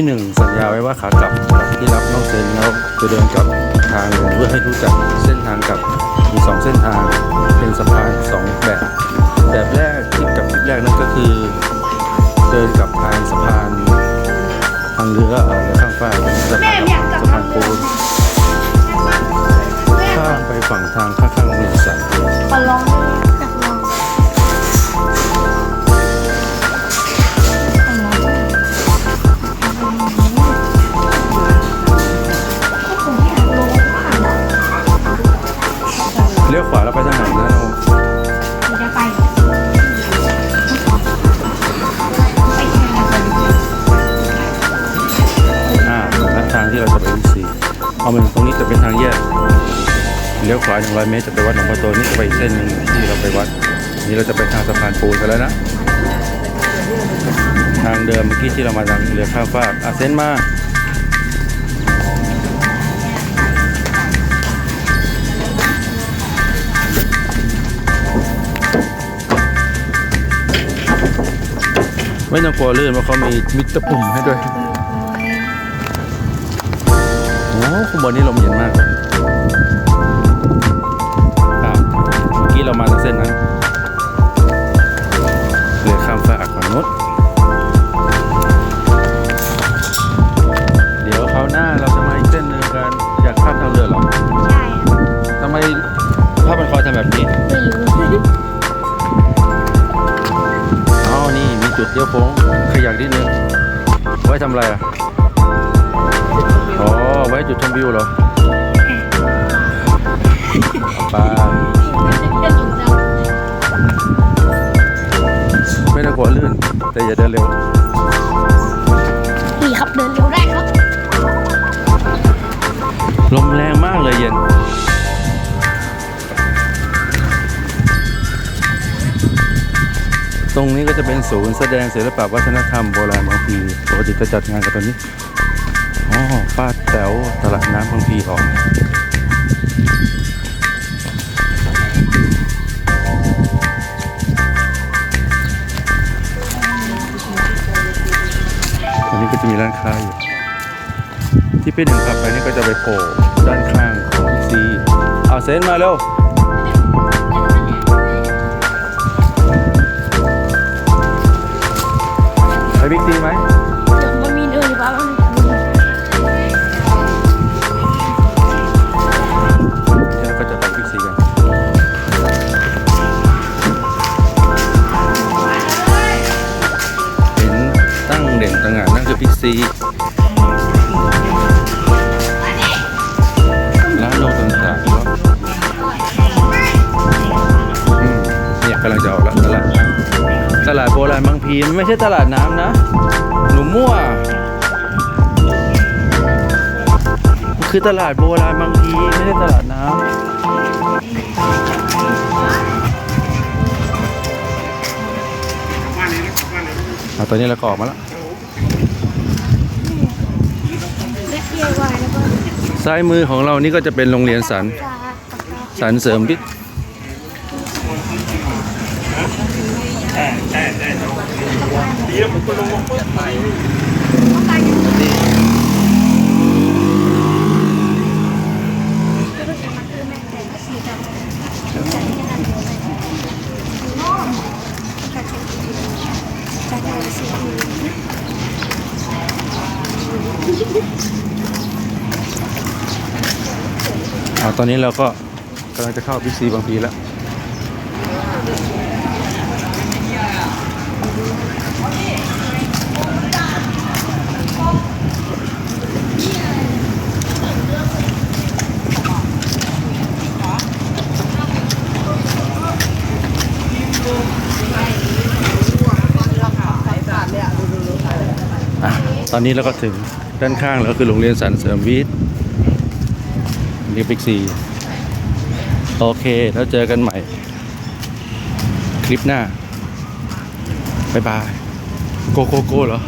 พี่หนึ่งสัญญาไว้ว่าขากลับที่รับน้องเซนแล้วจะเดินกลับทางลงเพื่อให้รู้จักเส้นทางกลับมีสองเส้นทางเป็นสะพานสองแบบ แบบแรกที่กับทริปแรกนั่นก็คือ เดินกลับทางสะพานทางเรือเอ่อข้างฟ้ากเป็นสะพานสะพานปูนข้ามไปฝั่งทางข้าง เอามันตรงนี้จะเป็นทางแยกเลี้ยวขวา 100 เมตรจะไปวัดหนองปะโตนี่จะไปอีกเส้นหนึ่งที่เราไปวัด นี่เราจะไปทางสะพานปูนกันแล้วนะ ทางเดิมเมื่อกี้ที่เรามาทางเรือข้ามฟากอะเส้นมาไม่ต้องกลัวลื่นเพราะเขามีมิตรปุ่มให้ด้วย ข้างบนนี้ลมเย็นมากครับเมื่อกี้เรามาทางเส้นนั้นเรือข้ามฟากฝั่งนู้นเดี๋ยวคราวหน้าเราจะมาอีกเส้นหนึ่งกันอยากข้ามทางเรือเหรอใช่ทำไมผ้าพันคอทำแบบนี้ไม่รู้อ๋อนี่มีจุดเลี้ยวโค้งขยักนิดนึงไว้ทำอะไรอะอ๋อไว้ จุดชมวิวเหรอเอาไปไม่ต้องกลัวลื่น แต่อย่าเดินเร็ว นี่ครับเดินเร็วได้ครับ ลมแรงมากเลยเย็น ตรงนี้ก็จะเป็นศูนย์แสดงศิลปะวัฒนธรรมโบราณบางพีปกติจะจัดงานกันตรงนี้ อ๋อป้าแต๋วตลาดน้ำบางพีออกตรงนี้ก็จะมีร้านค้าอยู่ ที่เป็นหนึ่งขับไปนี่ก็จะไปโผล่ด้านข้างของซีเอาเซนมาเร็ว เด่นต่างหากนั่นคือบิ๊กซีร้านโลต่างๆก็เนี่ยกำลังจะออกแล้วตลาดตลาดโบราณบางพีมันไม่ใช่ตลาดน้ำนะ หนูมั่วคือตลาดโบราณบางพีไม่ใช่ตลาดน้ำอะตอนนี้เราก็ออกมาแล้ว เล็กเดียวไว้แล้วก็ ซ้ายมือของเรานี่ก็จะเป็นโรงเรียนสันสันเสริมวิท ย์อะตอนนี้เราก็กำลังจะเข้าบิ๊กซีบางพีแล้วตอนนี้เราก็ถึงด้านข้างแล้วคือโรงเรียนสันเสริมวิทย์ ที่บิ๊กซีโอเค แล้วเจอกันใหม่ คลิปหน้า บ๊ายบาย โกโกโก้เหรอ